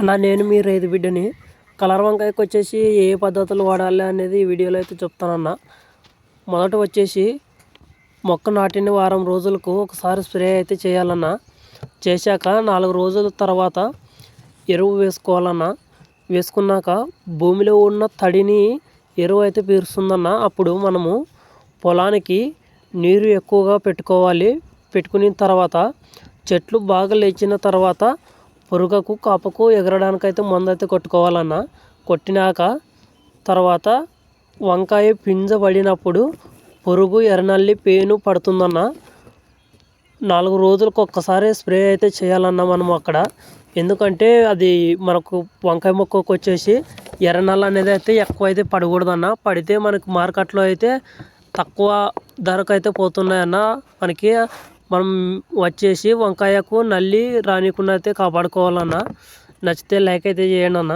అలా నేను మీ రైతు బిడ్డని కలర్ వంకాయకు వచ్చేసి ఏ పద్ధతులు వాడాలి అనేది ఈ వీడియోలో అయితే చెప్తానన్న మొదట వచ్చేసి మొక్క నాటిన వారం రోజులకు ఒకసారి స్ప్రే అయితే చేయాలన్న. చేశాక నాలుగు రోజుల తర్వాత ఎరువు వేసుకోవాలన్న. వేసుకున్నాక భూమిలో ఉన్న తడిని ఎరువు అయితే పీరుస్తుందన్న. అప్పుడు మనము పొలానికి నీరు ఎక్కువగా పెట్టుకోవాలి. పెట్టుకున్న తర్వాత చెట్లు బాగా లేచిన తర్వాత పురుగుకు కాపకు ఎగరడానికైతే మందు అయితే కొట్టుకోవాలన్న కొట్టినాక తర్వాత వంకాయ పింజ పడినప్పుడు పురుగు ఎర్రనల్లి పేను పడుతుందన్న నాలుగు రోజులకు ఒక్కసారి స్ప్రే అయితే చేయాలన్న మనం అక్కడ. ఎందుకంటే అది మనకు వంకాయ మొక్కకు వచ్చేసి ఎర్రనల్ల అనేది అయితే ఎక్కువ అయితే పడకూడదన్న పడితే మనకు మార్కెట్లో అయితే తక్కువ ధరకు అయితే పోతున్నాయన్న మనకి మనం వచ్చేసి వంకాయకు నల్లి రానికుండా అయితే కాపాడుకోవాలన్న. నచ్చితే లైక్ అయితే చేయండి అన్న.